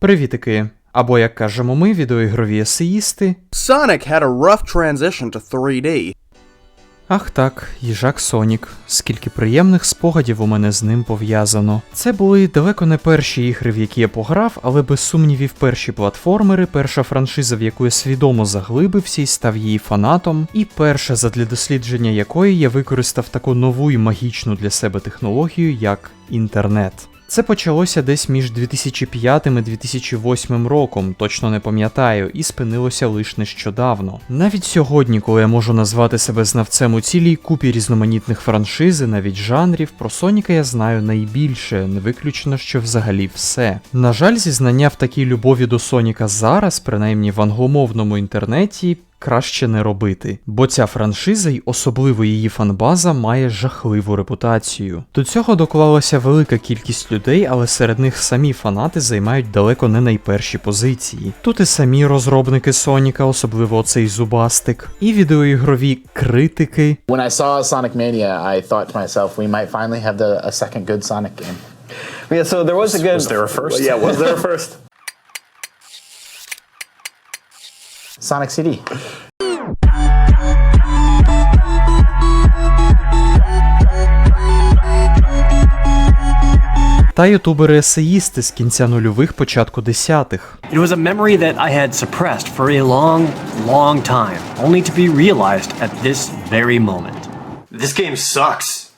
Привітики! Або як кажемо ми, відеоігрові есеїсти. Sonic had a rough transition to 3D. Ах так, їжак Сонік. Скільки приємних спогадів у мене з ним пов'язано. Це були далеко не перші ігри, в які я пограв, але без сумнівів перші платформери, перша франшиза, в яку я свідомо заглибився і став її фанатом, і перша, задля дослідження якої я використав таку нову і магічну для себе технологію, як інтернет. Це почалося десь між 2005 і 2008 роком, точно не пам'ятаю, і спинилося лише нещодавно. Навіть сьогодні, коли я можу назвати себе знавцем у цілій купі різноманітних франшиз, навіть жанрів, про Соніка я знаю найбільше, не виключено, що взагалі все. На жаль, зізнання в такій любові до Соніка зараз, принаймні в англомовному інтернеті, краще не робити, бо ця франшиза й особливо її фанбаза має жахливу репутацію. До цього доклалася велика кількість людей, але серед них самі фанати займають далеко не найперші позиції. Тут і самі розробники Соніка, особливо оцей зубастик, і відеоігрові критики, When I saw Sonic Mania, I thought to myself, we might finally have the, a second good Sonic game. Yeah, so there was a good. Was there a first? Yeah, was there a first? Sonic CD. та ютубери-есеїсти з кінця нульових початку десятих. It was a memory that I had suppressed for a long, long time, only to be realized at this very moment. This game sucks.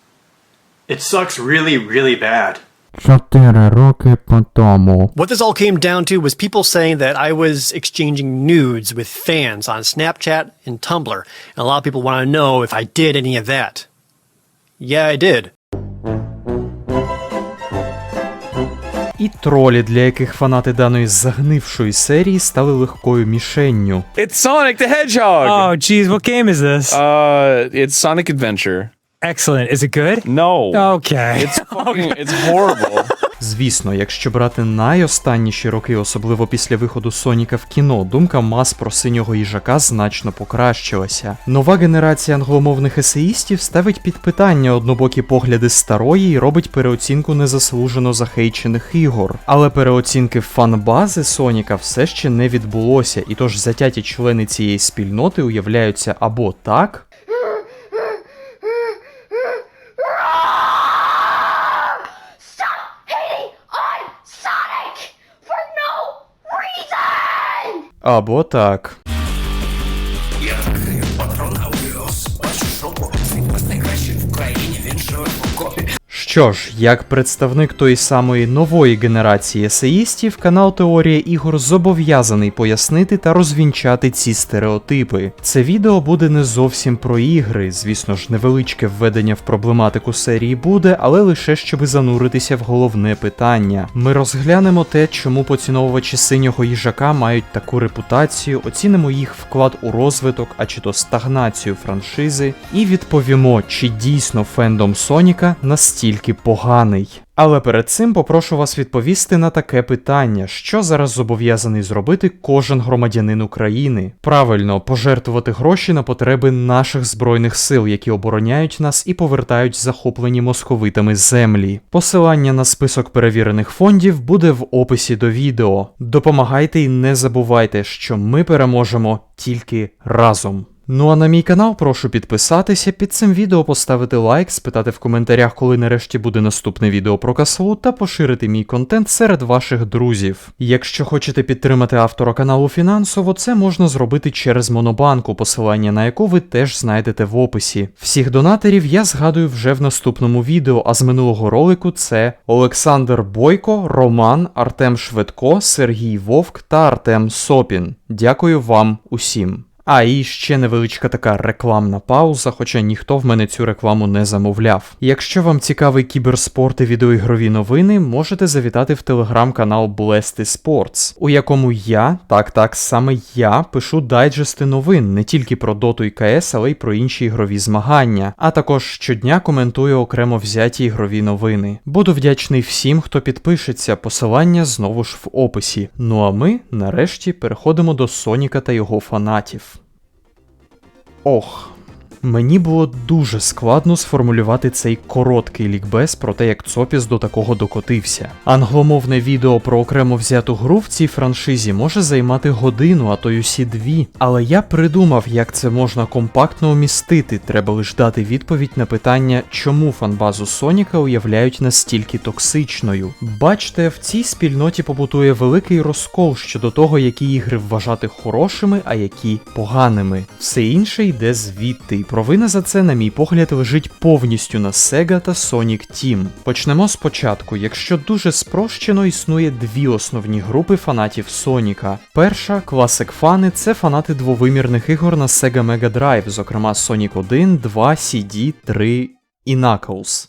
It sucks really, really bad. Чотири роки по тому. What this all came down to was people saying that I was exchanging nudes with fans on Snapchat and Tumblr. And a lot of people want to know if I did any of that. Yeah, I did. І тролі, для яких фанати даної загнившої серії стали легкою мішенню. It's Sonic the Hedgehog. Oh, geez, what game is this? Uh, it's Sonic Adventure. Excellent. Is it good? No. Okay. It's fucking. It's horrible. Звісно, якщо брати найостанніші роки, особливо після виходу Соніка в кіно, думка мас про синього їжака значно покращилася. Нова генерація англомовних есеїстів ставить під питання однобокі погляди старої і робить переоцінку незаслужено захейчених ігор. Але переоцінки фан-бази Соніка все ще не відбулося, і тож затяті члени цієї спільноти уявляються або так. Stop hating on Sonic for no reason! Або так. Що ж, як представник тої самої нової генерації есеїстів, канал Теорія ігор зобов'язаний пояснити та розвінчати ці стереотипи. Це відео буде не зовсім про ігри, звісно ж, невеличке введення в проблематику серії буде, але лише щоби зануритися в головне питання. Ми розглянемо те, чому поціновувачі синього їжака мають таку репутацію, оцінимо їх вклад у розвиток, а чи то стагнацію франшизи, і відповімо, чи дійсно фендом Соніка настільки поганий. Але перед цим попрошу вас відповісти на таке питання, що зараз зобов'язаний зробити кожен громадянин України. Правильно, пожертвувати гроші на потреби наших збройних сил, які обороняють нас і повертають захоплені московитами землі. Посилання на список перевірених фондів буде в описі до відео. Допомагайте і не забувайте, що ми переможемо тільки разом. Ну а на мій канал прошу підписатися, під цим відео поставити лайк, спитати в коментарях, коли нарешті буде наступне відео про каслу, та поширити мій контент серед ваших друзів. Якщо хочете підтримати автора каналу фінансово, це можна зробити через Монобанку, посилання на яку ви теж знайдете в описі. Всіх донаторів я згадую вже в наступному відео, а з минулого ролику це Олександр Бойко, Роман, Артем Швидко, Сергій Вовк та Артем Сопін. Дякую вам усім. А і ще невеличка така рекламна пауза, хоча ніхто в мене цю рекламу не замовляв. Якщо вам цікавий кіберспорт і відеоігрові новини, можете завітати в телеграм-канал Blesty Sports, у якому я, так так саме я, пишу дайджести новин не тільки про доту і КС, але й про інші ігрові змагання, а також щодня коментую окремо взяті ігрові новини. Буду вдячний всім, хто підпишеться, посилання знову ж в описі. Ну а ми, нарешті, переходимо до Соніка та його фанатів. och. Мені було дуже складно сформулювати цей короткий лікбез про те, як Цопіс до такого докотився. Англомовне відео про окремо взяту гру в цій франшизі може займати годину, а то й усі дві. Але я придумав, як це можна компактно умістити. Треба лише дати відповідь на питання, чому фанбазу Соніка уявляють настільки токсичною. Бачте, в цій спільноті побутує великий розкол щодо того, які ігри вважати хорошими, а які поганими. Все інше йде звідти, провина за це, на мій погляд, лежить повністю на Sega та Sonic Team. Почнемо спочатку. Якщо дуже спрощено, існує дві основні групи фанатів Соніка. Перша класик фани це фанати двовимірних ігор на Sega Mega Drive, зокрема Sonic 1, 2, CD, 3 і Knuckles.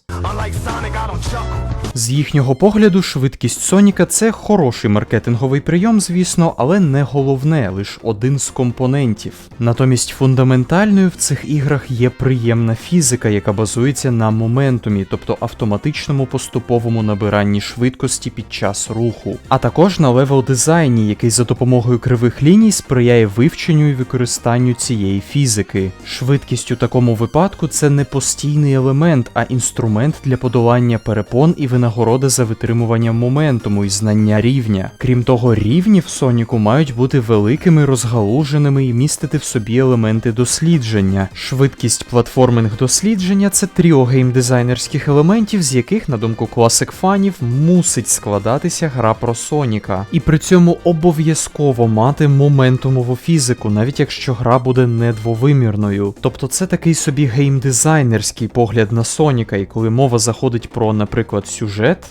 З їхнього погляду, швидкість Соніка це хороший маркетинговий прийом, звісно, але не головне, лише один з компонентів. Натомість фундаментальною в цих іграх є приємна фізика, яка базується на моментумі, тобто автоматичному поступовому набиранні швидкості під час руху, а також на левел дизайні, який за допомогою кривих ліній сприяє вивченню і використанню цієї фізики. Швидкість у такому випадку це не постійний елемент, а інструмент для подолання перепон і винагорода за витримування моментуму і знання рівня. Крім того, рівні в Соніку мають бути великими, розгалуженими і містити в собі елементи дослідження. Швидкість платформинг дослідження це тріо геймдизайнерських елементів, з яких, на думку класик фанів, мусить складатися гра про Соніка. І при цьому обов'язково мати моментумову фізику, навіть якщо гра буде не двовимірною. Тобто це такий собі геймдизайнерський погляд на Соніка, і коли мова заходить про, наприклад, сюжет,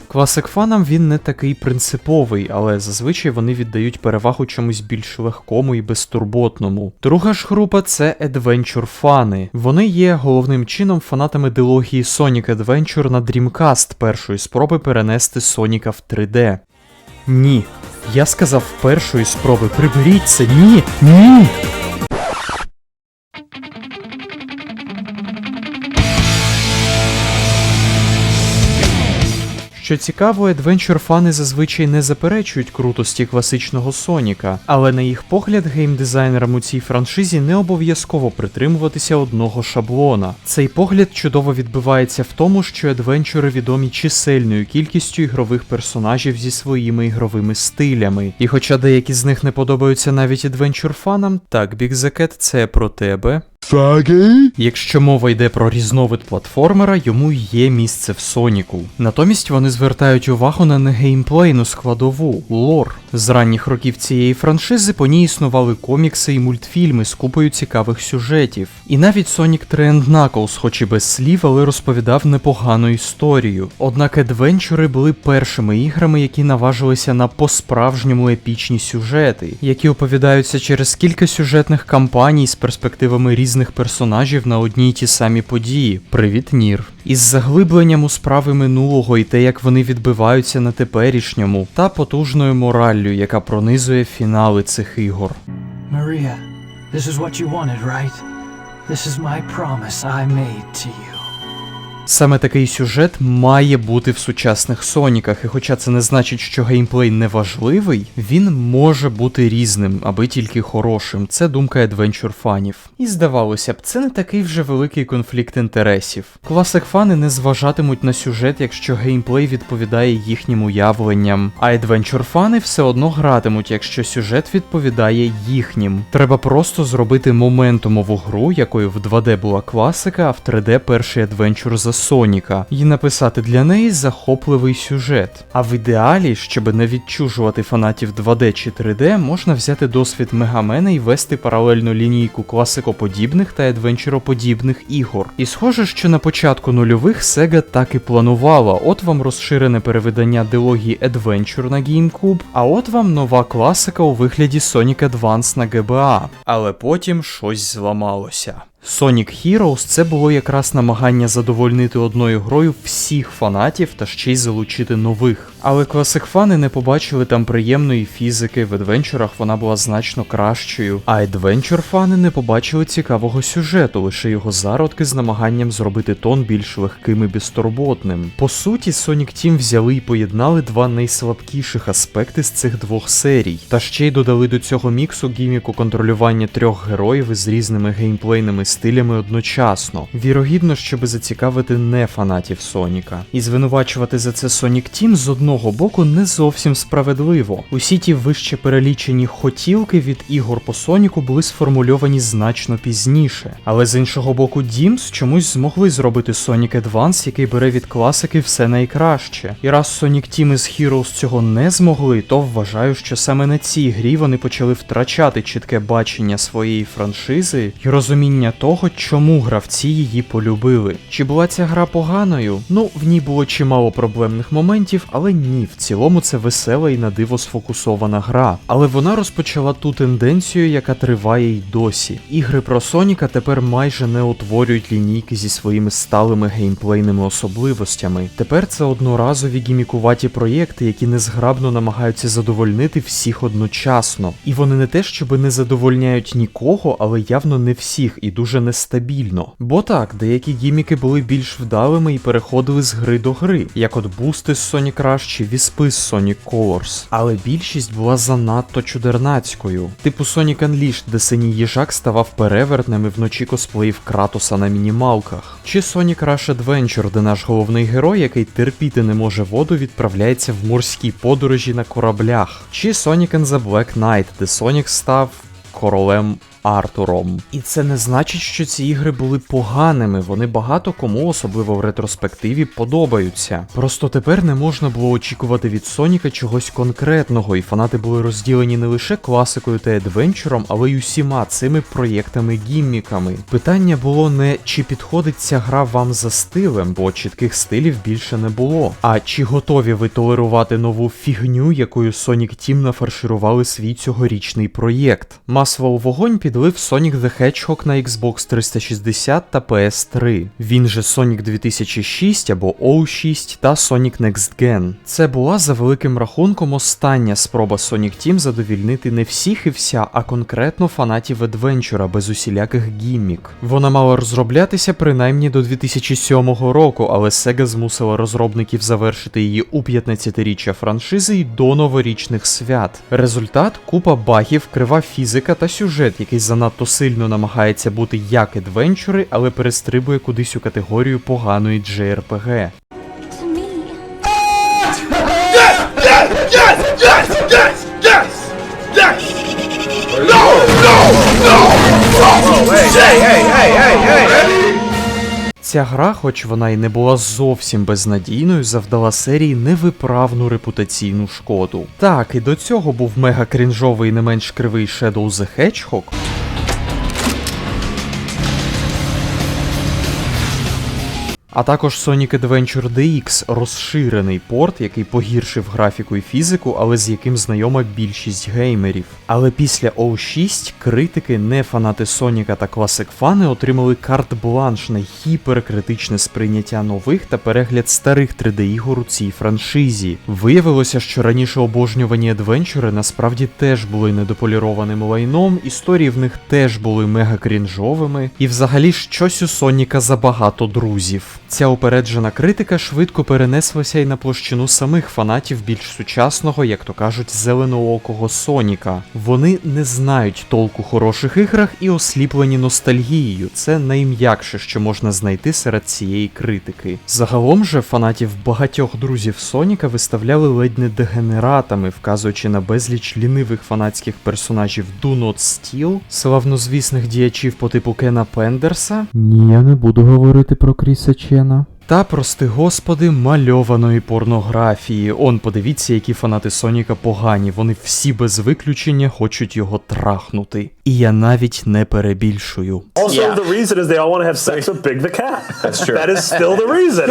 класик фанам він не такий принциповий, але зазвичай вони віддають перевагу чомусь більш легкому і безтурботному. Друга ж група це Adventure фани. Вони є головним чином фанатами дилогії Sonic Adventure на Dreamcast першої спроби перенести Соніка в 3D. Ні. Я сказав першої спроби, приберіть це, ні, ні. Що цікаво, Adventure фани зазвичай не заперечують крутості класичного Соніка, але на їх погляд, геймдизайнерам у цій франшизі не обов'язково притримуватися одного шаблона. Цей погляд чудово відбивається в тому, що адвенчури відомі чисельною кількістю ігрових персонажів зі своїми ігровими стилями. І хоча деякі з них не подобаються навіть адвенчур фанам, так, Big the Cat, це про тебе. Якщо мова йде про різновид платформера, йому є місце в Соніку. Натомість вони звертають увагу на негеймплейну складову лор. З ранніх років цієї франшизи по ній існували комікси і мультфільми з купою цікавих сюжетів. І навіть Sonic 3 and Knuckles, хоч і без слів, але розповідав непогану історію. Однак адвенчури були першими іграми, які наважилися на по-справжньому епічні сюжети, які оповідаються через кілька сюжетних кампаній з перспективами різних персонажів на одній й ті самі події. Привіт, Нір. Із заглибленням у справи минулого і те, як вони відбиваються на теперішньому, та потужною мораллю, яка пронизує фінали цих ігор. Maria, this is what you wanted, right? This is my promise I made to you. Саме такий сюжет має бути в сучасних Соніках, і хоча це не значить, що геймплей не важливий, він може бути різним, аби тільки хорошим. Це думка адвенчур фанів. І здавалося б, це не такий вже великий конфлікт інтересів. Класик фани не зважатимуть на сюжет, якщо геймплей відповідає їхнім уявленням, а адвенчур фани все одно гратимуть, якщо сюжет відповідає їхнім. Треба просто зробити моментумову гру, якою в 2D була класика, а в 3D перший адвенчур за Соніка, і написати для неї захопливий сюжет. А в ідеалі, щоб не відчужувати фанатів 2D чи 3D, можна взяти досвід Мегамена і вести паралельну лінійку класикоподібних та адвенчуроподібних ігор. І схоже, що на початку нульових Sega так і планувала. От вам розширене перевидання дилогії Adventure на GameCube, а от вам нова класика у вигляді Sonic Advance на GBA. Але потім щось зламалося. Sonic Heroes це було якраз намагання задовольнити одною грою всіх фанатів та ще й залучити нових. Але класик фани не побачили там приємної фізики, в адвенчурах вона була значно кращою. А адвенчур фани не побачили цікавого сюжету, лише його зародки з намаганням зробити тон більш легким і безтурботним. По суті, Sonic Team взяли і поєднали два найслабкіших аспекти з цих двох серій, та ще й додали до цього міксу гіміку контролювання трьох героїв із різними геймплейними стилями одночасно. Вірогідно, щоб зацікавити не фанатів Соніка. І звинувачувати за це Sonic Team з одного боку не зовсім справедливо. Усі ті вище перелічені хотілки від ігор по Соніку були сформульовані значно пізніше. Але з іншого боку, Дімс чомусь змогли зробити Sonic Advance, який бере від класики все найкраще. І раз Sonic Team із Heroes цього не змогли, то вважаю, що саме на цій грі вони почали втрачати чітке бачення своєї франшизи і розуміння того, чому гравці її полюбили. Чи була ця гра поганою? Ну, в ній було чимало проблемних моментів, але ні, в цілому це весела і на диво сфокусована гра. Але вона розпочала ту тенденцію, яка триває й досі. Ігри про Соніка тепер майже не утворюють лінійки зі своїми сталими геймплейними особливостями. Тепер це одноразові гімікуваті проєкти, які незграбно намагаються задовольнити всіх одночасно. І вони не те, щоби не задовольняють нікого, але явно не всіх і дуже нестабільно. Бо так, деякі гіміки були більш вдалими і переходили з гри до гри, як от бусти з Sonic Rush чи віспи з Sonic Colors. Але більшість була занадто чудернацькою. Типу Sonic Unleashed, де синій їжак ставав перевертнем і вночі косплеїв Кратоса на мінімалках. Чи Sonic Rush Adventure, де наш головний герой, який терпіти не може воду, відправляється в морські подорожі на кораблях. Чи Sonic and the Black Knight, де Sonic став королем Артуром. І це не значить, що ці ігри були поганими. Вони багато кому, особливо в ретроспективі, подобаються. Просто тепер не можна було очікувати від Соніка чогось конкретного, і фанати були розділені не лише класикою та адвенчуром, але й усіма цими проєктами-гімміками. Питання було не чи підходить ця гра вам за стилем, бо чітких стилів більше не було. А чи готові ви толерувати нову фігню, якою Sonic Team нафарширували свій цьогорічний проєкт? Масло у вогонь підлив Sonic the Hedgehog на Xbox 360 та PS3. Він же Sonic 2006 або O6 та Sonic Next Gen. Це була за великим рахунком остання спроба Sonic Team задовільнити не всіх і вся, а конкретно фанатів адвенчура без усіляких гіммік. Вона мала розроблятися принаймні до 2007 року, але Sega змусила розробників завершити її у 15-річчя франшизи й до новорічних свят. Результат купа багів, крива фізика та сюжет, який занадто сильно намагається бути як едвенчури, але перестрибує кудись у категорію поганої JRPG. To me. Ця гра, хоч вона й не була зовсім безнадійною, завдала серії невиправну репутаційну шкоду. Так, і до цього був мега крінжовий не менш кривий Shadow the Hedgehog, а також Sonic Adventure DX розширений порт, який погіршив графіку і фізику, але з яким знайома більшість геймерів. Але після O6 критики, не фанати Соніка та класик фани отримали карт-бланш на гіперкритичне сприйняття нових та перегляд старих 3D-ігор у цій франшизі. Виявилося, що раніше обожнювані адвенчури насправді теж були недополірованим лайном, історії в них теж були мега крінжовими, і взагалі щось у Соніка забагато друзів. Ця упереджена критика швидко перенеслася й на площину самих фанатів більш сучасного, як то кажуть, зеленоокого Соніка. Вони не знають толку хороших іграх і осліплені ностальгією. Це найм'якше, що можна знайти серед цієї критики. Загалом же фанатів багатьох друзів Соніка виставляли ледь не дегенератами, вказуючи на безліч лінивих фанатських персонажів Do Not Steal, славнозвісних діячів по типу Кена Пендерса. Ні, я не буду говорити про Кріса Та, прости господи, мальованої порнографії. Он, подивіться, які фанати Соніка погані. Вони всі без виключення хочуть його трахнути. І я навіть не перебільшую. Also, Yeah. the reason is they all want to have sex with Big the Cat. That's true. That is still the reason.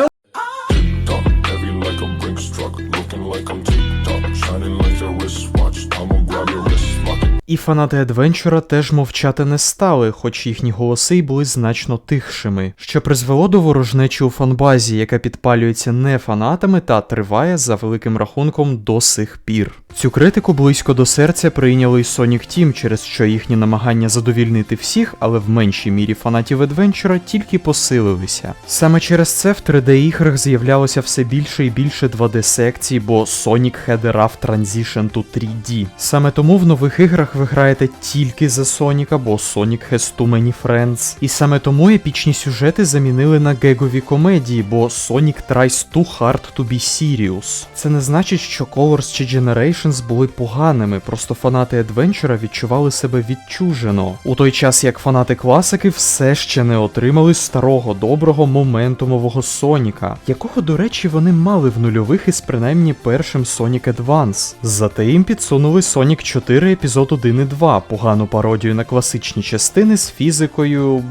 Heavy like a Brinks truck, looking like I'm tipped up, shining like a wristwatch. I'ma grab your wrist, lock it. І фанати адвенчура теж мовчати не стали, хоч їхні голоси й були значно тихшими, що призвело до ворожнечі у фанбазі, яка підпалюється не фанатами та триває за великим рахунком до сих пір. Цю критику близько до серця прийняли й Sonic Team, через що їхні намагання задовільнити всіх, але в меншій мірі фанатів адвенчура тільки посилилися. Саме через це в 3D-іграх з'являлося все більше і більше 2D-секцій, бо Sonic a rough transition to 3D. Саме тому в нових іграх ви граєте тільки за Соніка, бо Sonic has too many friends. І саме тому епічні сюжети замінили на гегові комедії, бо Sonic tries too hard to be serious. Це не значить, що Colors чи Generations були поганими, просто фанати Адвенчура відчували себе відчужено. У той час як фанати класики все ще не отримали старого доброго моментумового Соніка, якого, до речі, вони мали в нульових із принаймні першим Sonic Advance. Зате їм підсунули Sonic 4 епізод 1 і 2, погану пародію на класичні частини з фізикою.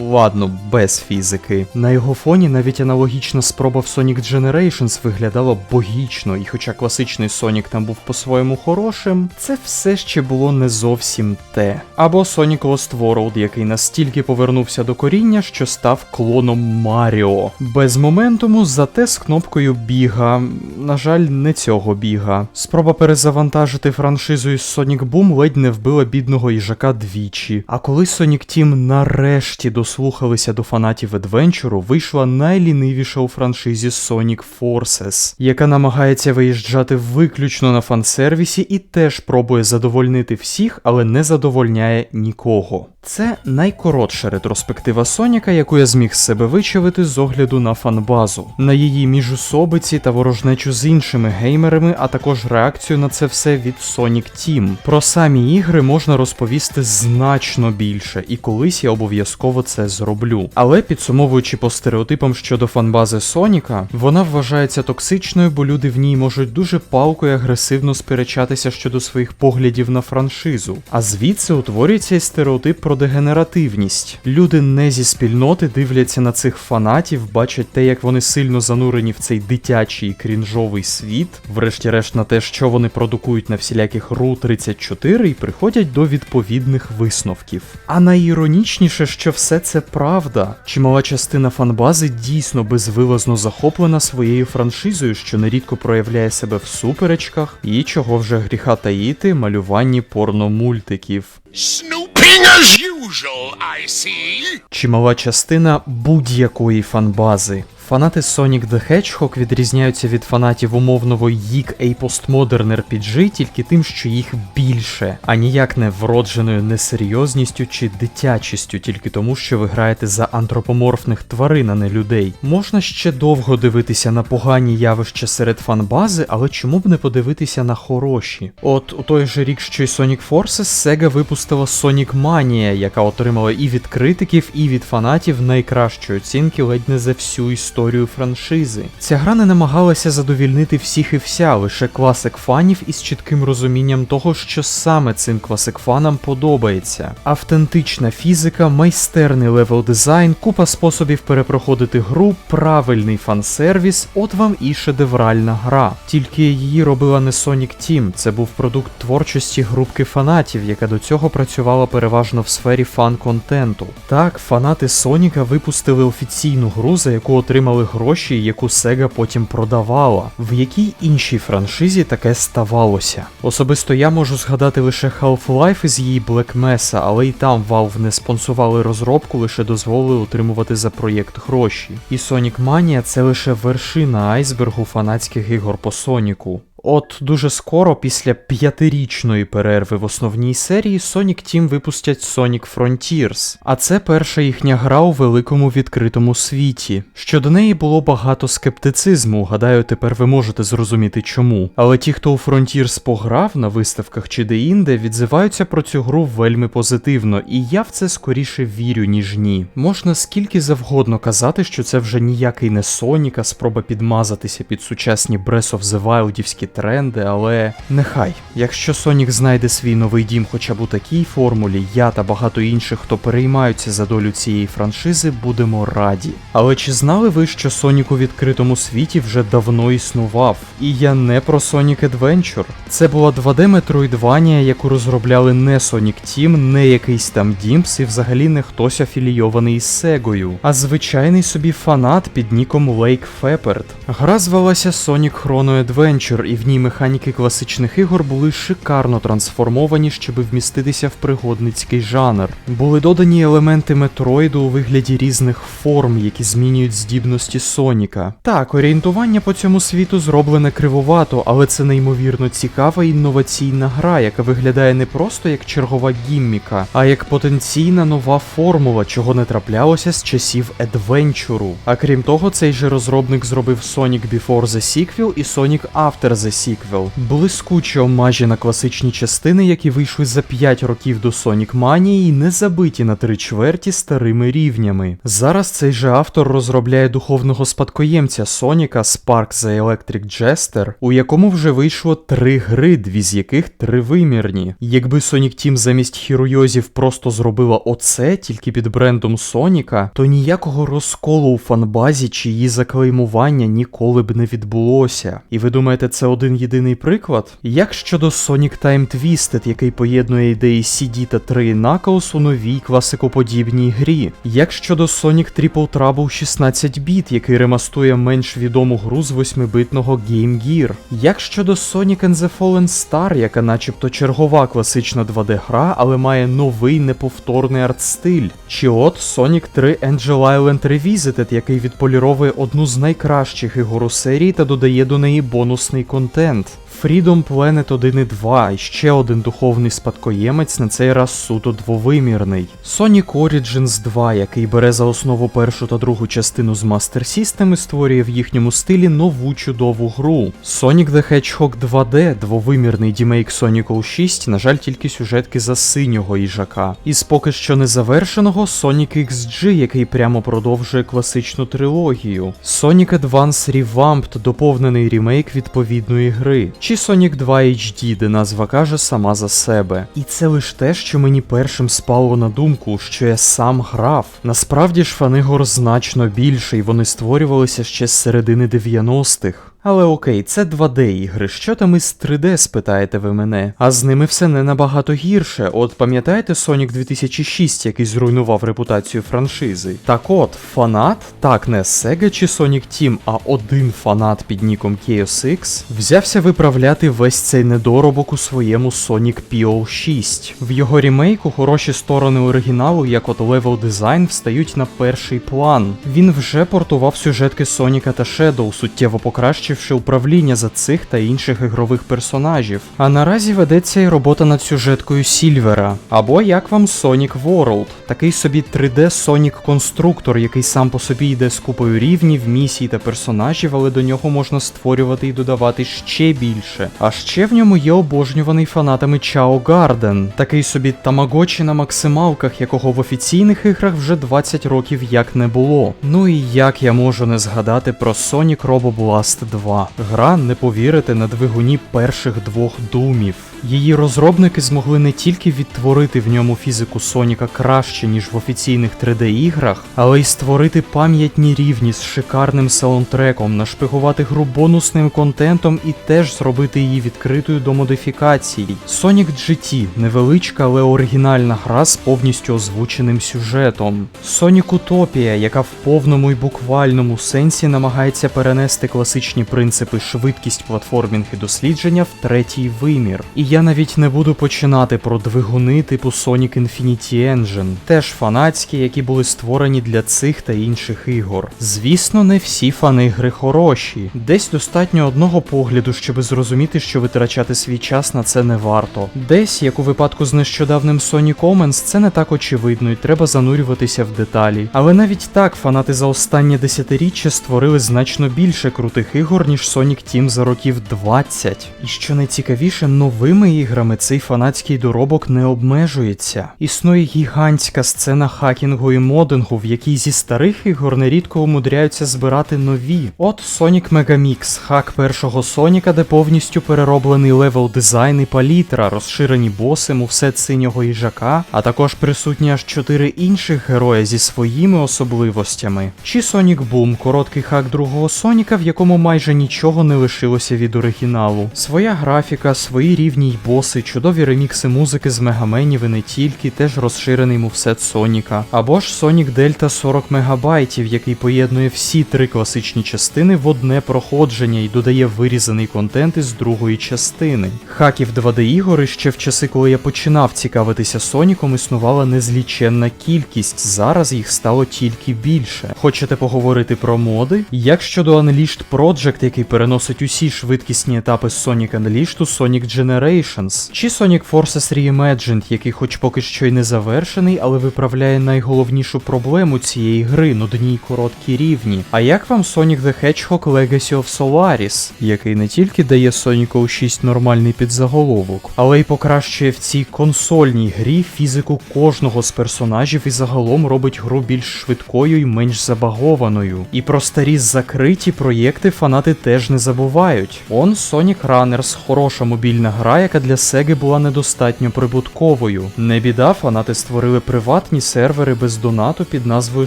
ладно, без фізики. На його фоні навіть аналогічна спроба в Sonic Generations виглядала богічно, і хоча класичний Sonic там був по-своєму хорошим, це все ще було не зовсім те. Або Sonic Lost World, який настільки повернувся до коріння, що став клоном Маріо. Без моментуму, зате з кнопкою біга. На жаль, не цього біга. Спроба перезавантажити франшизу із Sonic Boom ледь не вбила бідного їжака двічі. А коли Sonic Team нарешті дослухалися до фанатів Адвенчуру, вийшла найлінивіша у франшизі Sonic Forces, яка намагається виїжджати виключно на фансервісі і теж пробує задовольнити всіх, але не задовольняє нікого. Це найкоротша ретроспектива Соніка, яку я зміг з себе вичавити з огляду на фанбазу, на її міжусобиці та ворожнечу з іншими геймерами, а також реакцію на це все від Sonic Team. Про самі ігри можна розповісти значно більше, і колись я обов'язково це зроблю. Але підсумовуючи по стереотипам щодо фанбази Соніка, вона вважається токсичною, бо люди в ній можуть дуже палко і агресивно сперечатися щодо своїх поглядів на франшизу. А звідси утворюється і стереотип про дегенеративність. Люди не зі спільноти дивляться на цих фанатів, бачать те, як вони сильно занурені в цей дитячий крінжовий світ, врешті-решт на те, що вони продукують на всіляких ру 34 і приходять до відповідних висновків. А найіронічніше, що все це правда. Чимала частина фанбази дійсно безвилазно захоплена своєю франшизою, що нерідко проявляє себе в суперечках, і чого вже гріха таїти, малюванні порномультиків. Snooping as usual, I see. Чимала частина будь-якої фанбази. Фанати Sonic the Hedgehog відрізняються від фанатів умовного їк Postmodern RPG тільки тим, що їх більше, а ніяк не вродженою несерйозністю чи дитячістю, тільки тому, що ви граєте за антропоморфних тварин, а не людей. Можна ще довго дивитися на погані явища серед фанбази, але чому б не подивитися на хороші? От у той же рік, що й Sonic Forces, Sega випустила Sonic Mania, яка отримала і від критиків, і від фанатів найкращі оцінки ледь не за всю історію франшизи. Ця гра не намагалася задовільнити всіх і вся, лише класик фанів із чітким розумінням того, що саме цим класик фанам подобається. Автентична фізика, майстерний левел дизайн, купа способів перепроходити гру, правильний фан-сервіс, от вам і шедевральна гра. Тільки її робила не Sonic Team, це був продукт творчості групки фанатів, яка до цього працювала переважно в сфері фан-контенту. Так, фанати Соніка випустили офіційну гру, за яку отримали гроші, яку Sega потім продавала. В якій іншій франшизі таке ставалося? Особисто я можу згадати лише Half-Life із її Black Mesa, але і там Valve не спонсували розробку, лише дозволили отримувати за проєкт гроші. І Sonic Mania це лише вершина айсбергу фанатських ігор по Соніку. От дуже скоро, після п'ятирічної перерви в основній серії, Sonic Team випустять Sonic Frontiers, а це перша їхня гра у великому відкритому світі. Щодо неї було багато скептицизму, гадаю, тепер ви можете зрозуміти чому. Але ті, хто у Frontiers пограв на виставках чи де-інде, відзиваються про цю гру вельми позитивно, і я в це скоріше вірю, ніж ні. Можна скільки завгодно казати, що це вже ніякий не Sonic, а спроба підмазатися під сучасні Breath of the Wildівські тренди, але нехай. Якщо Sonic знайде свій новий дім хоча б у такій формулі, я та багато інших, хто переймаються за долю цієї франшизи, будемо раді. Але чи знали ви, що Sonic у відкритому світі вже давно існував? І я не про Sonic Adventure. Це була 2D Metroidvania, яку розробляли не Sonic Team, не якийсь там Дімпс і взагалі не хтось афілійований із Сегою, а звичайний собі фанат під ніком Lake Fepard. Гра звалася Sonic Chrono Adventure, і в керівні механіки класичних ігор були шикарно трансформовані, щоб вміститися в пригодницький жанр. Були додані елементи метроїду у вигляді різних форм, які змінюють здібності Соніка. Так, орієнтування по цьому світу зроблене кривовато, але це неймовірно цікава інноваційна гра, яка виглядає не просто як чергова гімміка, а як потенційна нова формула, чого не траплялося з часів Adventure. А крім того, цей же розробник зробив Sonic Before the Sequel і Sonic After the Sequel. Блискучі омажі на класичні частини, які вийшли за 5 років до Sonic Mania і не забиті на три чверті старими рівнями. Зараз цей же автор розробляє духовного спадкоємця Соніка Spark the Electric Jester, у якому вже вийшло три гри, дві з яких тривимірні. Якби Sonic Team замість хіруйозів просто зробила оце тільки під брендом Соніка, то ніякого розколу у фанбазі чи її заклеймування ніколи б не відбулося. І ви думаєте, це один єдиний приклад? Як щодо Sonic Time Twisted, який поєднує ідеї CD та 3 Knuckles у новій класикоподібній грі? Як щодо Sonic Triple Trouble 16 біт, який ремастує менш відому гру з 8-битного Game Gear? Як щодо Sonic and the Fallen Star, яка начебто чергова класична 2D гра, але має новий неповторний арт-стиль? Чи от Sonic 3 Angel Island Revisited, який відполіровує одну з найкращих ігор у серії та додає до неї бонусний контент? контент Freedom Planet 1 і 2 і ще один духовний спадкоємець, на цей раз суто двовимірний. Sonic Origins 2, який бере за основу першу та другу частину з Master System і створює в їхньому стилі нову чудову гру. Sonic the Hedgehog 2D, двовимірний дімейк Sonic 6, на жаль, тільки сюжетки за синього їжака. Із поки що не завершеного Sonic XG, який прямо продовжує класичну трилогію. Sonic Advance Revamped, доповнений ремейк відповідної гри. Чи Sonic 2 HD, де назва каже сама за себе. І це лише те, що мені першим спало на думку, що я сам грав. Насправді ж фанигор значно більше, і вони створювалися ще з середини 90-х. Але окей, це 2D ігри. Що там із 3D, спитаєте ви мене? А з ними все не набагато гірше. От пам'ятаєте Sonic 2006, який зруйнував репутацію франшизи? Так от, фанат, так не Sega чи Sonic Team, а один фанат під ніком Chaos X, взявся виправляти весь цей недоробок у своєму Sonic PO6. В його ремейку хороші сторони оригіналу, як от левел дизайн, встають на перший план. Він вже портував сюжетки Соніка та Shadow, суттєво покращив покращивши управління за цих та інших ігрових персонажів. А наразі ведеться і робота над сюжеткою Сільвера. Або як вам Sonic World, такий собі 3D Sonic конструктор, який сам по собі йде з купою рівнів, місій та персонажів, але до нього можна створювати і додавати ще більше. А ще в ньому є обожнюваний фанатами Чао Гарден, такий собі тамагочі на максималках, якого в офіційних іграх вже 20 років як не було. Ну і як я можу не згадати про Sonic Robo Blast 2. Гра, не повірите, на двигуні перших двох думів. Її розробники змогли не тільки відтворити в ньому фізику Соніка краще, ніж в офіційних 3D-іграх, але й створити пам'ятні рівні з шикарним саундтреком, нашпигувати гру бонусним контентом і теж зробити її відкритою до модифікацій. Sonic GT невеличка, але оригінальна гра з повністю озвученим сюжетом. Sonic Utopia, яка в повному і буквальному сенсі намагається перенести класичні принципи швидкість платформінг і дослідження в третій вимір. І я навіть не буду починати про двигуни типу Sonic Infinity Engine, теж фанатські, які були створені для цих та інших ігор. Звісно, не всі фани гри хороші. Десь достатньо одного погляду, щоб зрозуміти, що витрачати свій час на це не варто. Десь, як у випадку з нещодавним Sonic Omens, це не так очевидно і треба занурюватися в деталі. Але навіть так, фанати за останнє десятиріччя створили значно більше крутих ігор, ніж Sonic Team за років 20. І що найцікавіше, новими іграми цей фанатський доробок не обмежується. Існує гігантська сцена хакінгу і модингу, в якій зі старих ігор нерідко умудряються збирати нові. От Sonic Megamix, хак першого Соніка, де повністю перероблений левел дизайн і палітра, розширені боси, мувсет синього їжака, а також присутні аж чотири інших героя зі своїми особливостями. Чи Sonic Boom, короткий хак другого Соніка, в якому майже майже нічого не лишилося від оригіналу. Своя графіка, свої рівні й боси, чудові ремікси музики з мегаменів і не тільки, теж розширений мувсет Соніка. Або ж Sonic Delta 40 МБ, який поєднує всі три класичні частини в одне проходження і додає вирізаний контент із другої частини. Хаків 2D ігор ще в часи, коли я починав цікавитися Соніком, існувала незліченна кількість. Зараз їх стало тільки більше. Хочете поговорити про моди? Як щодо Unleashed Project, який переносить усі швидкісні етапи з Sonic Unleashed у Sonic Generations, чи Sonic Forces Reimagined, який хоч поки що й не завершений, але виправляє найголовнішу проблему цієї гри нудні короткі рівні. А як вам Sonic the Hedgehog Legacy of Solaris, який не тільки дає Sonic 6 нормальний підзаголовок, але й покращує в цій консольній грі фізику кожного з персонажів і загалом робить гру більш швидкою і менш забагованою. І про старі закриті проєкти фанати теж не забувають. Он Sonic Runners, хороша мобільна гра, яка для Sega була недостатньо прибутковою. Не біда, фанати створили приватні сервери без донату під назвою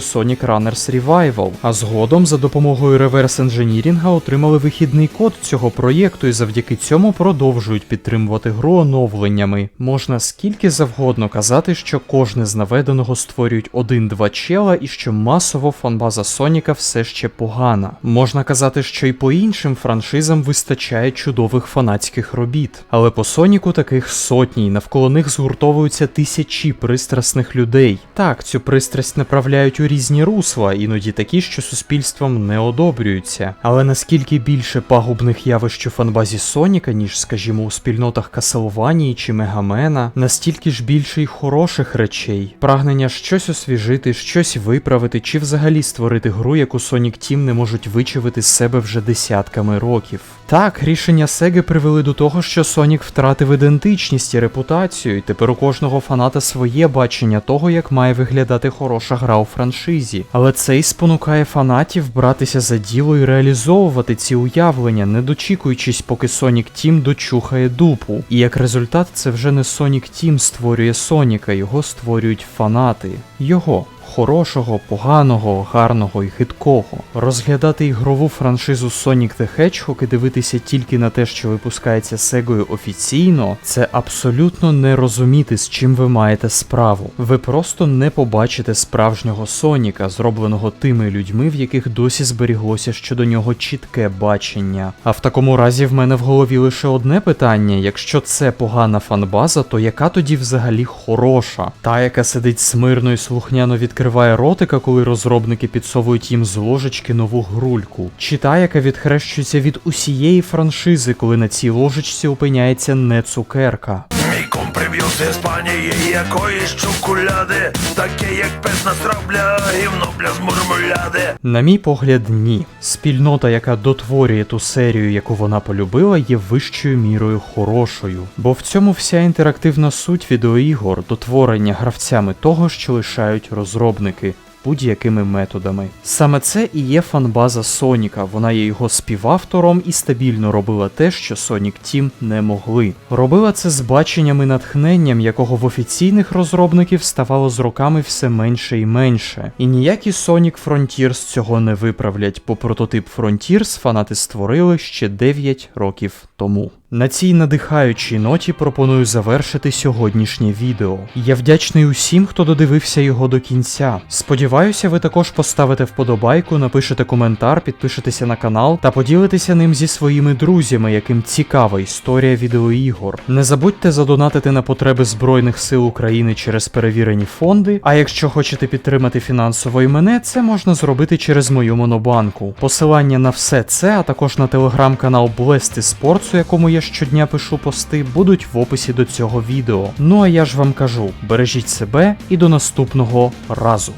Sonic Runners Revival, а згодом за допомогою реверс енженірінга отримали вихідний код цього проєкту і завдяки цьому продовжують підтримувати гру оновленнями. Можна скільки завгодно казати, що кожне з наведеного створюють один-два чела і що масово фанбаза Соніка все ще погана. Можна казати, що й по іншим франшизам вистачає чудових фанатських робіт. Але по Соніку таких сотні, і навколо них згуртовуються тисячі пристрасних людей. Так, цю пристрасть направляють у різні русла, іноді такі, що суспільством не одобрюються. Але наскільки більше пагубних явищ у фанбазі Соніка, ніж, скажімо, у спільнотах Каселванії чи Мегамена, настільки ж більше й хороших речей. Прагнення щось освіжити, щось виправити, чи взагалі створити гру, яку Sonic Team не можуть вичавити з себе вже десятками років. Так, рішення Сеги привели до того, що Сонік втратив ідентичність і репутацію, і тепер у кожного фаната своє бачення того, як має виглядати хороша гра у франшизі. Але це й спонукає фанатів братися за діло і реалізовувати ці уявлення, не дочікуючись, поки Sonic Team дочухає дупу. І як результат, це вже не Sonic Team створює Соніка, його створюють фанати. Його. Хорошого, поганого, гарного і хиткого. Розглядати ігрову франшизу Sonic the Hedgehog і дивитися тільки на те, що випускається Сегою офіційно, це абсолютно не розуміти, з чим ви маєте справу. Ви просто не побачите справжнього Соніка, зробленого тими людьми, в яких досі зберіглося щодо нього чітке бачення. А в такому разі в мене в голові лише одне питання: якщо це погана фанбаза, то яка тоді взагалі хороша? Та, яка сидить смирно і слухняно відкриває ротика, коли розробники підсовують їм з ложечки нову грульку, чи та, яка відхрещується від усієї франшизи, коли на цій ложечці опиняється не цукерка. Мій кум Іспанії якоїсь чоколяди, таке як пес настравля, гівно бля з мурмуляди. На мій погляд, ні. Спільнота, яка дотворює ту серію, яку вона полюбила, є вищою мірою хорошою. Бо в цьому вся інтерактивна суть відеоігор, дотворення гравцями того, що лишають розробники. Будь-якими методами. Саме це і є фанбаза Соніка. Вона є його співавтором і стабільно робила те, що Sonic Team не могли. Робила це з баченням і натхненням, якого в офіційних розробників ставало з роками все менше і менше. І ніякі Sonic Frontiers цього не виправлять, бо прототип Frontiers фанати створили ще 9 років тому. На цій надихаючій ноті пропоную завершити сьогоднішнє відео. Я вдячний усім, хто додивився його до кінця. Сподіваюся, ви також поставите вподобайку, напишете коментар, підпишетеся на канал та поділитеся ним зі своїми друзями, яким цікава історія відеоігор. Не забудьте задонатити на потреби Збройних сил України через перевірені фонди. А якщо хочете підтримати фінансово і мене, це можна зробити через мою монобанку. Посилання на все це, а також на телеграм-канал Блести Спортс, у якому я щодня пишу пости, будуть в описі до цього відео. Ну а я ж вам кажу: бережіть себе і до наступного разу.